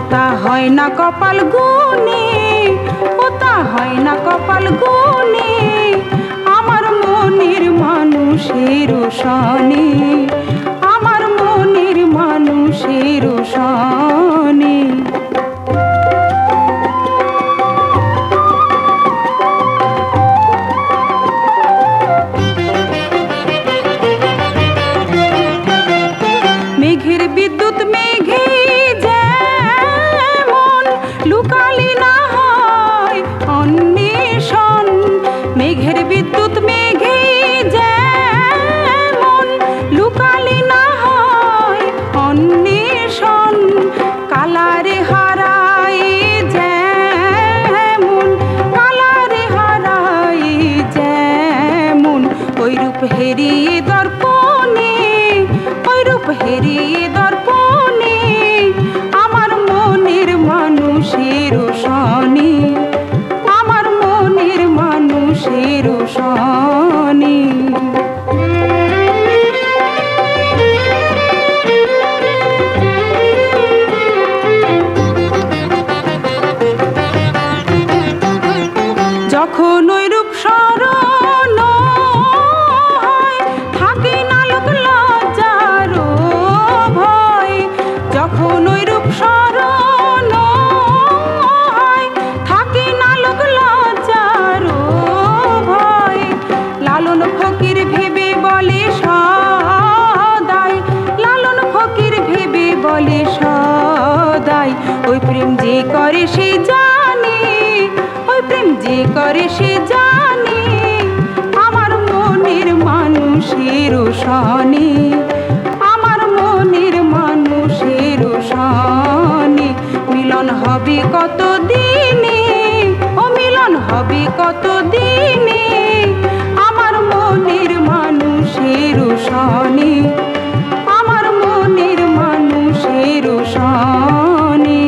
ওটা হয় না কপাল গুনে হেরিয়ে দর্পণে ওই রূপ হেরিয়ে দর্পণে আমার মনের মানুষের সনে আমার মনের মানুষের সনে করে সে জানে, ওই প্রেম যে করে সে জানে, আমার মনের মানুষের শনি আমার মনের মানুষের শনি মিলন হবে কত দিনে ও মিলন হবে কত দিনে আমার মনের মানুষের শনি আমার মনের মানুষের সনে।